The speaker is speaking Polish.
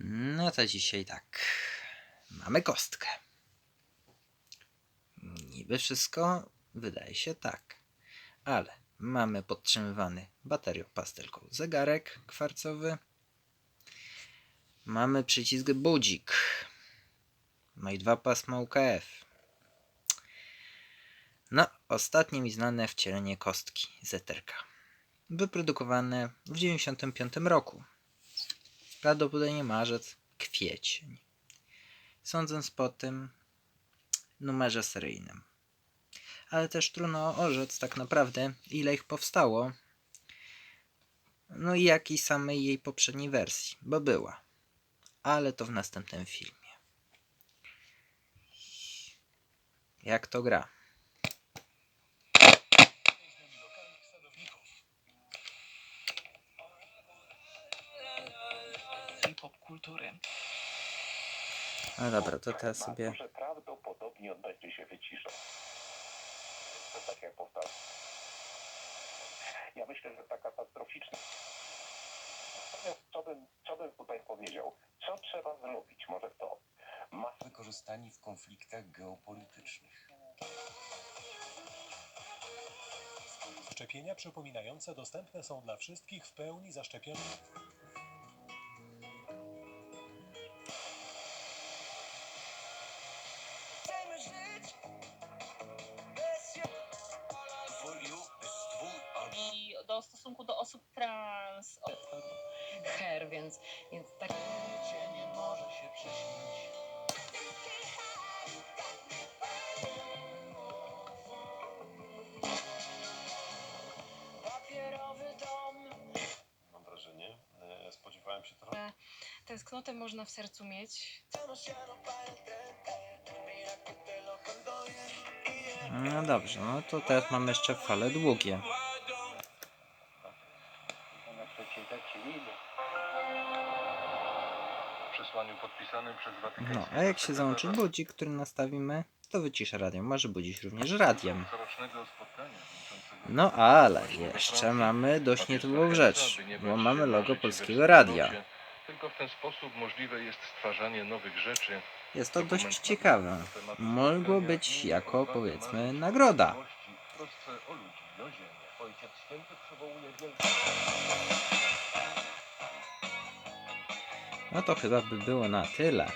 No to dzisiaj tak. Mamy kostkę. Niby wszystko wydaje się tak. Ale mamy podtrzymywany baterią pastelką zegarek kwarcowy. Mamy przycisk budzik. No i dwa pasma UKF. No, ostatnie mi znane wcielenie kostki Zeterka. Wyprodukowane w 95 roku. Prawdopodobnie marzec, kwiecień. Sądząc po tym numerze seryjnym. Ale też trudno orzec tak naprawdę, ile ich powstało. No i jakiej samej jej poprzedniej wersji, bo była. Ale to w następnym filmie. Jak to gra? Popkultury. No dobra, to teraz sobie. że prawdopodobnie on będzie się wyciszał. To tak jak powtarzam. Ja myślę, że ta katastroficzna. Natomiast co bym, co bym tutaj powiedział? Co trzeba zrobić? Może to? Ma wykorzystani w konfliktach geopolitycznych. Szczepienia przypominające dostępne są dla wszystkich w pełni zaszczepionych. Do stosunku do osób trans. her, więc, więc tak. nie może się przyśnić. Papierowy dom. mam wrażenie. E, Spodziewałem się trochę. Tęsknotę można w sercu mieć. No dobrze, no to teraz mamy jeszcze fale długie. Przesłaniu podpisanym przez Watykański No, a jak się załączy budzik, który nastawimy, to wycisza radio. Może budzić również radiem. corocznego spotkania wieńczącego No ale jeszcze mamy dość nietypową rzecz, bo mamy logo polskiego radia. Tylko w ten sposób możliwe jest stwarzanie nowych rzeczy. Jest to dość ciekawe. Mogło być jako powiedzmy nagroda. Ojciec Święty przywołuje wielkie... No to chyba by było na tyle.